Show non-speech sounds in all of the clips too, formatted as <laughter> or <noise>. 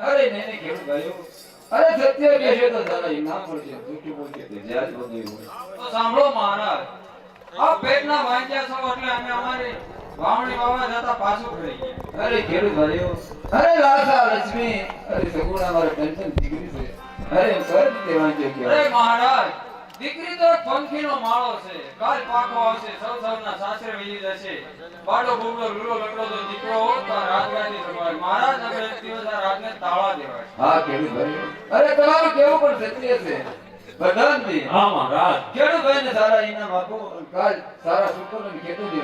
અરે ને ને કેવું ગયું અરે સત્ય કહેશે તો જરા ઇનામ મળશે જૂઠું બોલશે તો જ્યાં જ બધું તો સાંભળો મહારાજ આ પેટના વાંચ્યા છો એટલે અમે અમારે વાવણી વાવા જતા પાછું ફરી ગયા. અરે કેવું ભાઈઓ અરે લાસા લક્ષ્મી અરે સગુણા મારે ટેન્શન દીકરી છે. અરે સર કઈ વાંચ્યો કે અરે મહારાજ દીકરી તો પંખીનો માળો છે. કાલ પાકો આવશે સૌ સૌના સાસરે વહી જશે. બાડો બુબડો લૂલો લકડો તો દીકરો તો રાજગાદી સંભાળે. મહારાજ હવે એક દિવસ આ રાજને તાળા દેવાય. હા ખેડૂત ભાઈ અરે તમારું કેવું પણ ક્ષત્રિય છે? પ્રધાનજી હા મહારાજ. કેડું ભાઈ ને સારા ઇનામ આપો. કાલ સારા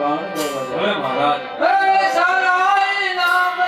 વાવણી કરવા ભલે જાઓ. મહારાજ. એ સારા ઇનામ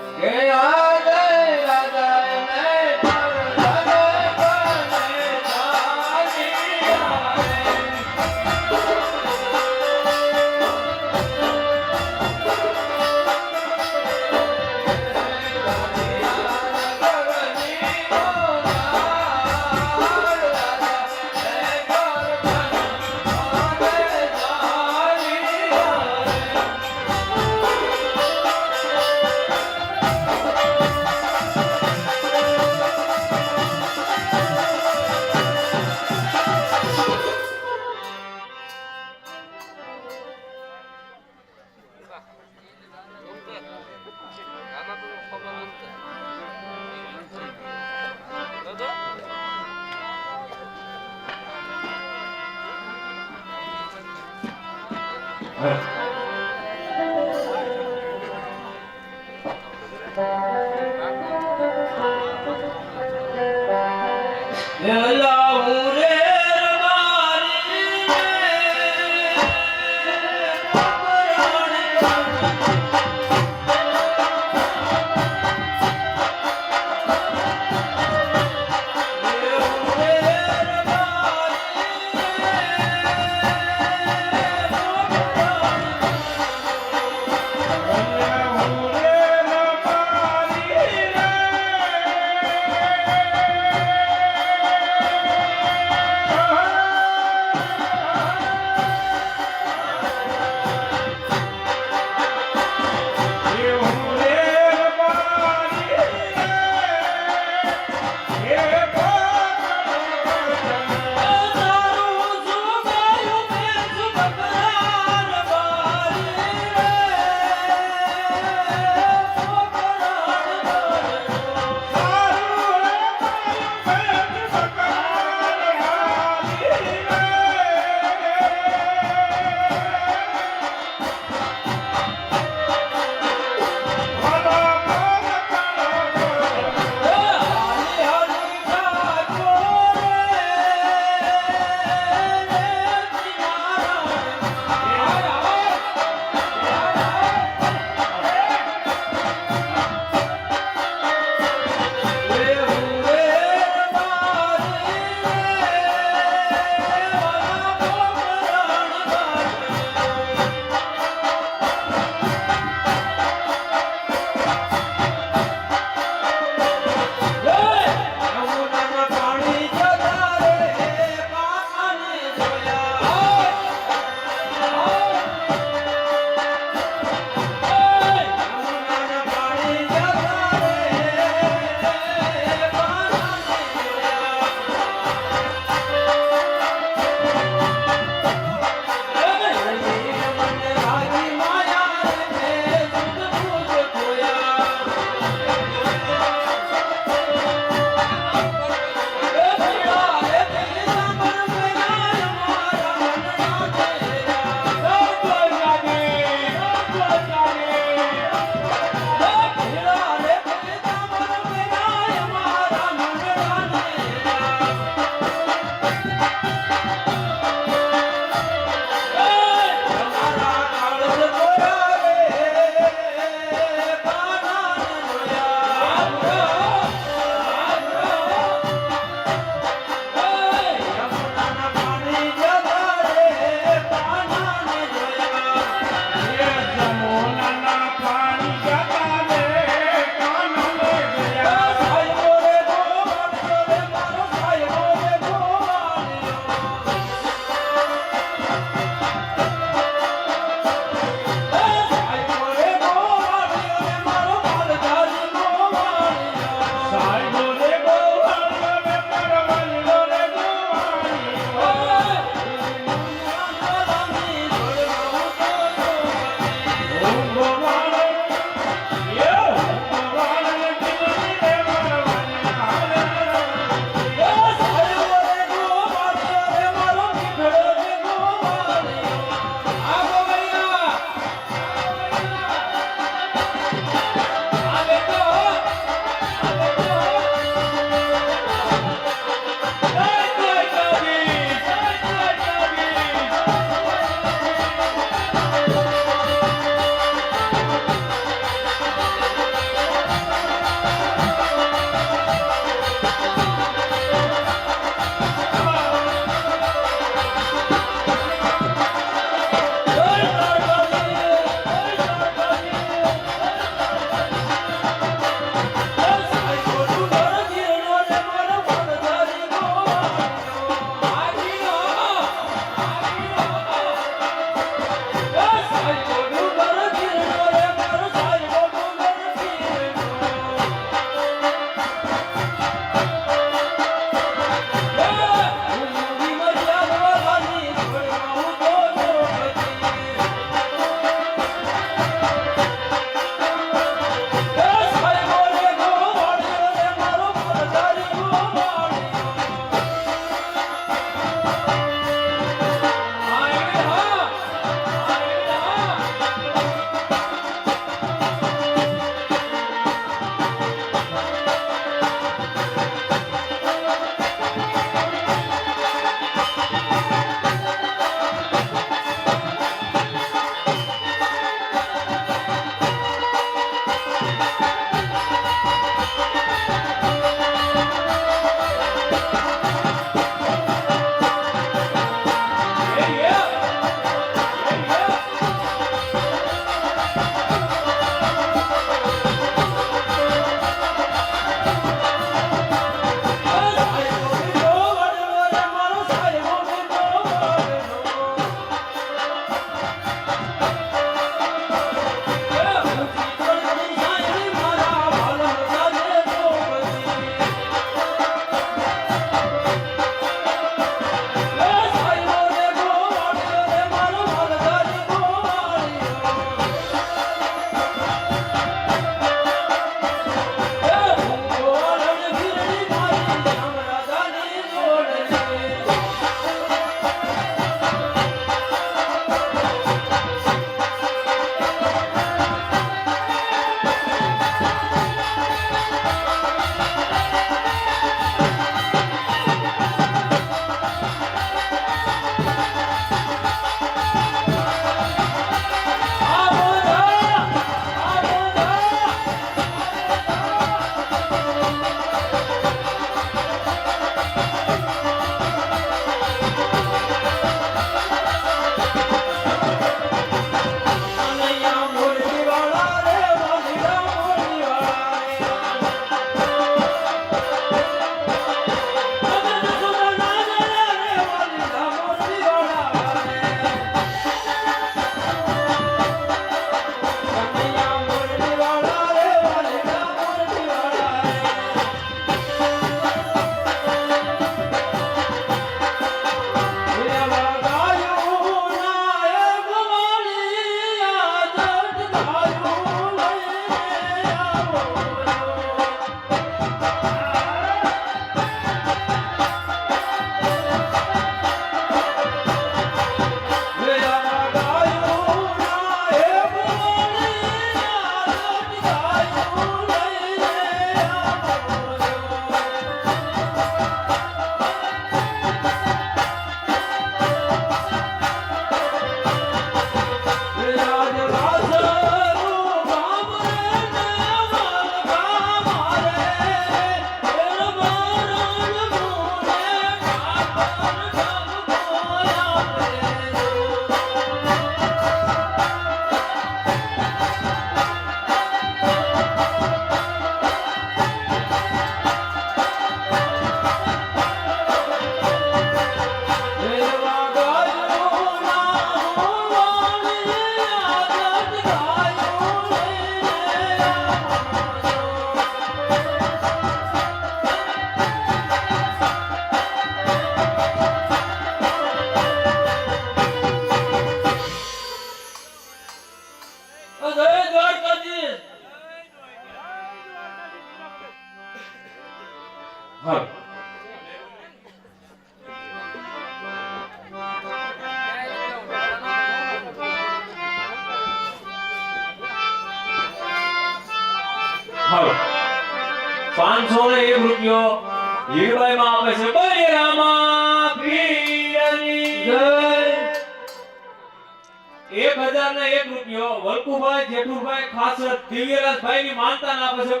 રૂપિયો વલ્કુભાઈ જેઠુભાઈ ખાસર દિવ્યરાજભાઈ ની માનતા આપે છે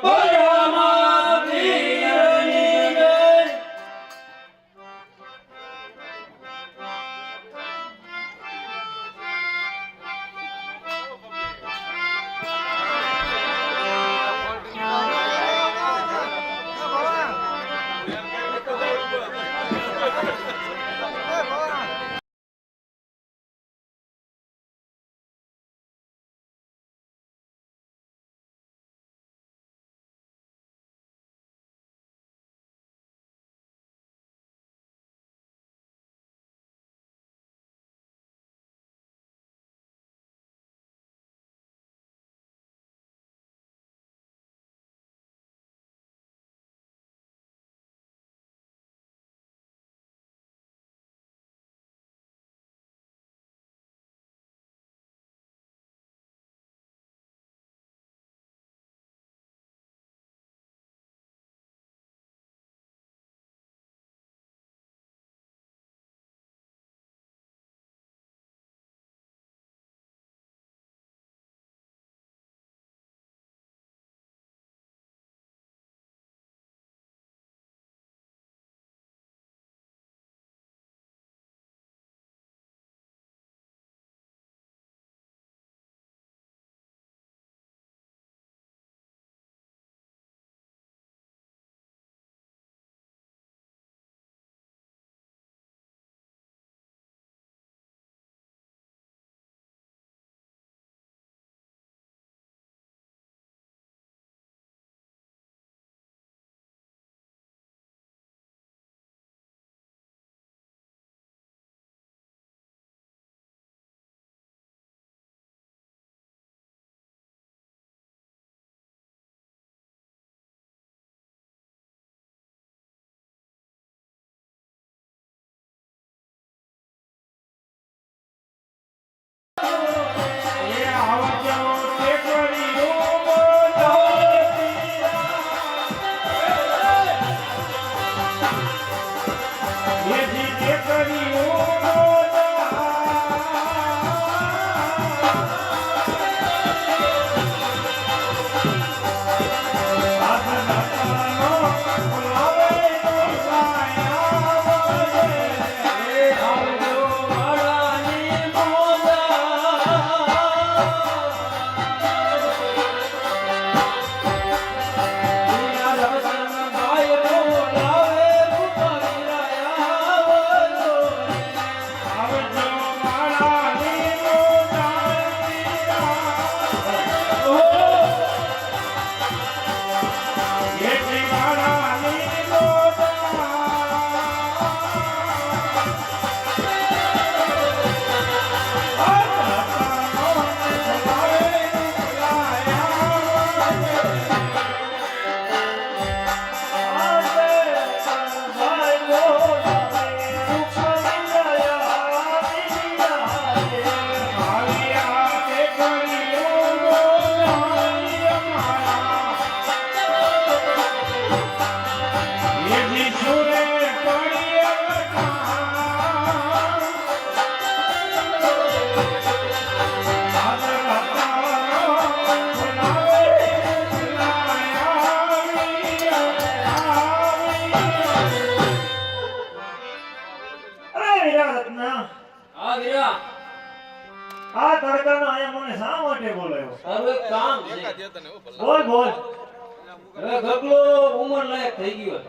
ગગલો ઉમર લાયક થઈ ગયો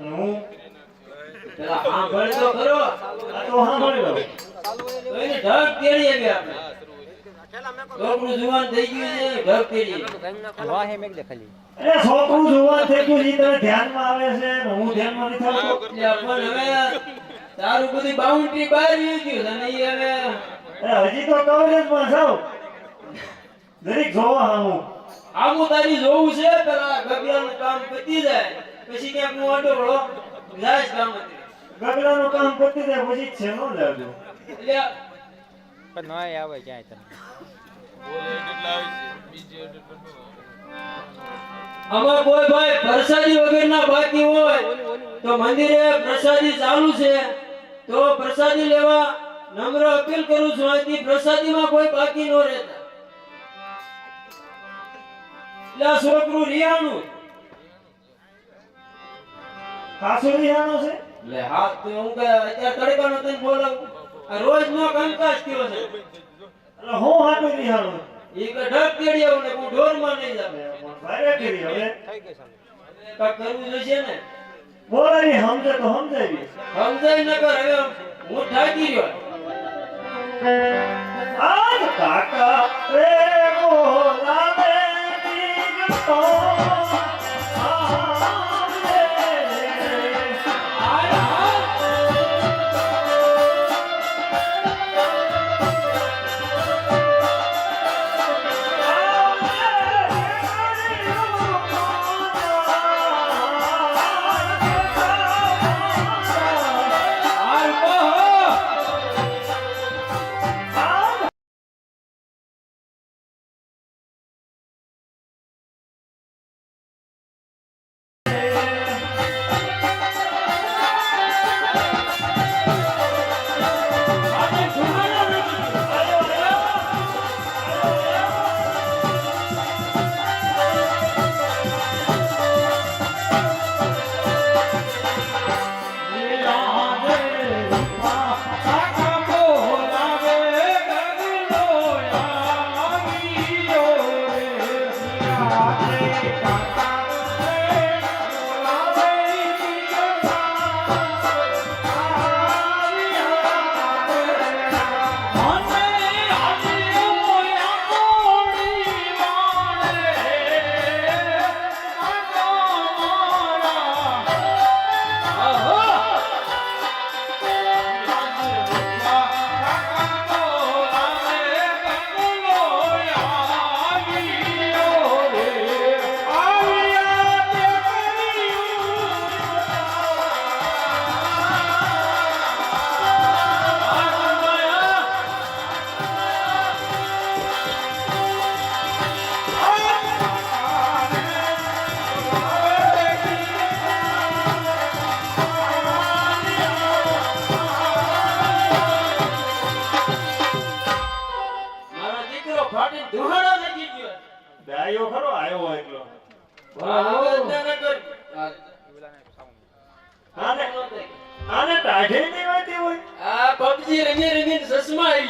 હું? પેલા સાંભળ તો ખરો. આ તો સાંભળી લો તો એને ઢગ તેડી આવી આપણે. છોકરું જુવાન થઈ ગયું છે ઢગ તેડી વાહે મેક દે અરે છોકરું જોવા થઈ ગયું ઈ તને ધ્યાનમાં આવે છે? હું ધ્યાનમાં નથી આવતો? પણ હવે તારું બધી બાઉન્ડ્રી બહાર આવી ગયું અને ઈ હવે હજી તો કવરેજમાં છો દરેક જોવા હામું. આવું તારી જોવું છે પેલા ગગડાનું કામ પતી જાય પછી ક્યાંક હું આડો વળો જાય કામ ગગડાનું કામ પતી જાય પછી છે નો જાજો એટલે પણ નહીં આવે ક્યાંય તમે અમાર કોઈ ભાઈ પ્રસાદી વગરના બાકી હોય તો મંદિરે પ્રસાદી ચાલુ છે. તો પ્રસાદી લેવા નમ્ર અપીલ કરું છું અહીંથી પ્રસાદીમાં કોઈ બાકી ન રહેતા. એટલે આ છોકરું રિયાનું. ખાસું રિહાણો છે? એટલે હા તો હું કે અત્યારે તડકાનો તને બોલાવું આ રોજ નો કંકાસ થયો છે. એટલે હું હાટું રિહાણો ઈ કે ઢગ તેડી આવું ને હું ઢોરમાં નહીં જાઉં. ભારે કરી હવે. થઈ ગઈ સામે કાંઈક કરવું જોઈશે ને? બોલાવી સમજે તો સમજાવી. સમજાય ન કર હવે હું ઠાકી રહ્યો આજ કાકા રે બોલાવે બીજ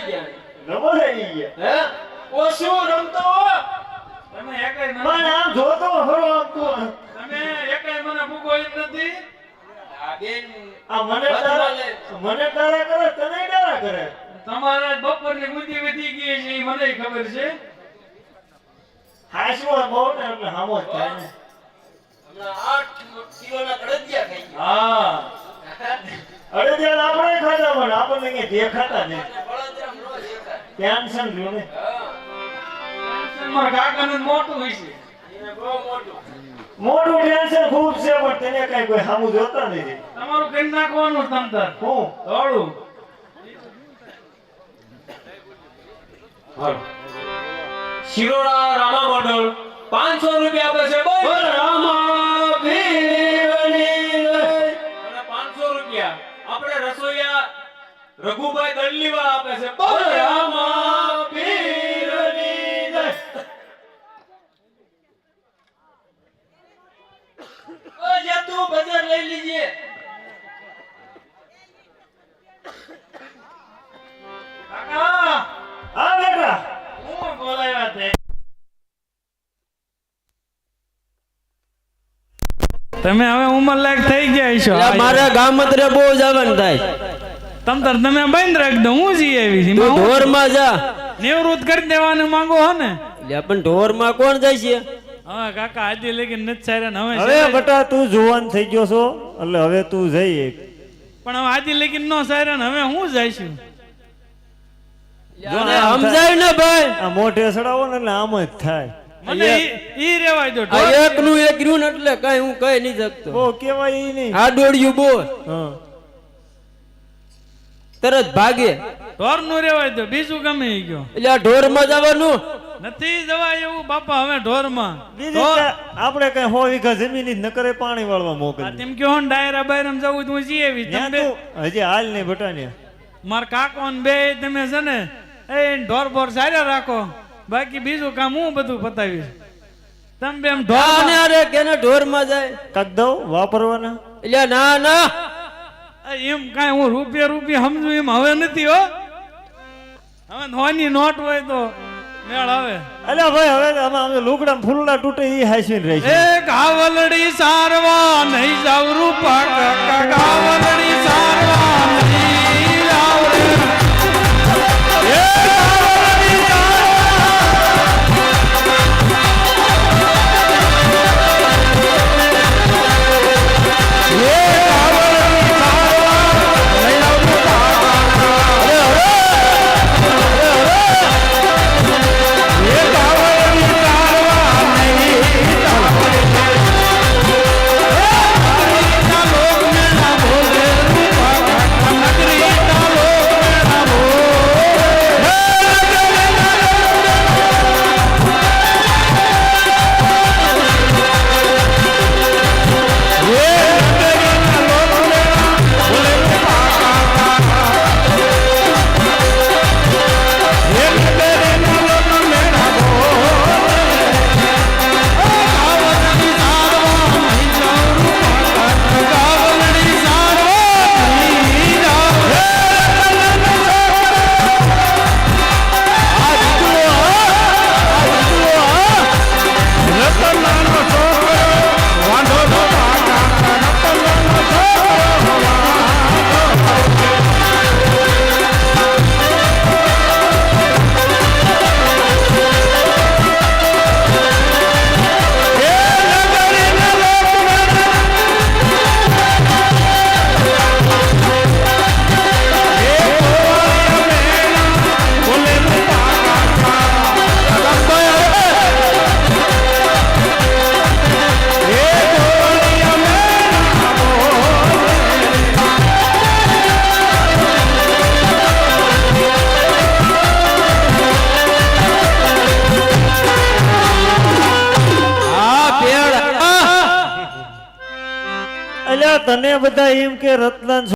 ગયા નંબર આવી ગયા. હે? ઓ શું રમતો તમે એકેય મને પણ આમ જોતો ખરો આમ તમે એકેય મને ભૂગો નથી? આ મને તારા મને તારા કરે તને તારા કરે. તમારા બપોરની બુદ્ધિ વધી ગઈ છે એ મને ખબર છે? હાસવા બહુ ને એટલે હામો થાય ને. હમણાં આઠ કિલોના કડદિયા ખાઈ હા. <laughs> અરે ત્યાં આપણે ખાતા પણ આપણને કઈ દેખાતા નહીં ટેન્શન રહ્યું ને. હા મારા કાકાનું મોટું હોય છે. મોટું ટેન્શન ખૂબ છે પણ તેને કઈ કોઈ સામું જોતા નથી. તમારું કઈ નાખવાનું તમતર હું? થોડું શિરોડા રામા મોડલ પાંચસો રૂપિયા આપે છે. રામા. રઘુભાઈ દંડલીવા આપે છે. બોલ રામા જય. ઓ જા તું બજાર લઈ લીજે. કાકા. હા બેટા. હું બોલાવ્યા તે? તમે હવે ઉંમર લાયક થઈ ગયા છો મારા ગામ રે બહુ જવાનું થાય. તમ તાર તમે બંધ રાખ દો હું જઈ આવી છું. તું ઢોરમાં જા. નિવૃત્ત કરી દેવાનું માંગો હો ને? લે પણ ઢોરમાં કોણ જાય છે? હા કાકા આજે લગી નથી સારા ને હવે હવે બટા તું જુવાન થઈ ગયો છો એટલે હવે તું જઈ એક. પણ હવે આજે લગી નો સારા ને હવે હું જઈશું સમજાય ને ભાઈ. આ મોઢે સડાવો ને એટલે આમ જ થાય. મને ઈ- ઈ રેવાય દો એક નું એક રહ્યું ને એટલે કઈ હું કઈ નહીં શકતો. બહુ કેવાય ઈ નહીં. આ દોડ્યું બોલ. હા. તરત ભાગે. ઢોરનું રેવાય તો બીજું ગમે ગયો. એટલે આ ઢોરમાં જવાનું. નથી જવાય એવું બાપા હવે ઢોરમાં આપણે કઈ હો વીઘા જમીન જ નકરે પાણી વાળવા મોકલ તેમ કહો ને ડાયરા બાયરામ જવું તું હું જઈ આવી ત્યાં તમે તું હજી હાલ નહીં ભટાને માર કાકો ને બે તમે છે ને એ ઢોર બોર સારા રાખો. બાકી બીજું કામ હું બધું પતાવીશ. તમે બે એમ ઢોર ને અરે કેને ઢોરમાં જાય? કાક દઉં? વાપરવાના? એટલે ના ના. એમ કાંઈ હું રૂપિયા રૂપિયા સમજુ એમ હવે નથી હો. હવે નોની નોટ હોય તો મેળ આવે. અલ્યા ભાઈ હવે અમે લુગડા ફૂલડા તૂટે એ હાસીને રહી છે. એ ગાવલડી સારવા નહીં જાવ રૂપા કાવલડી સારવા. બધા એમ કે રતલાન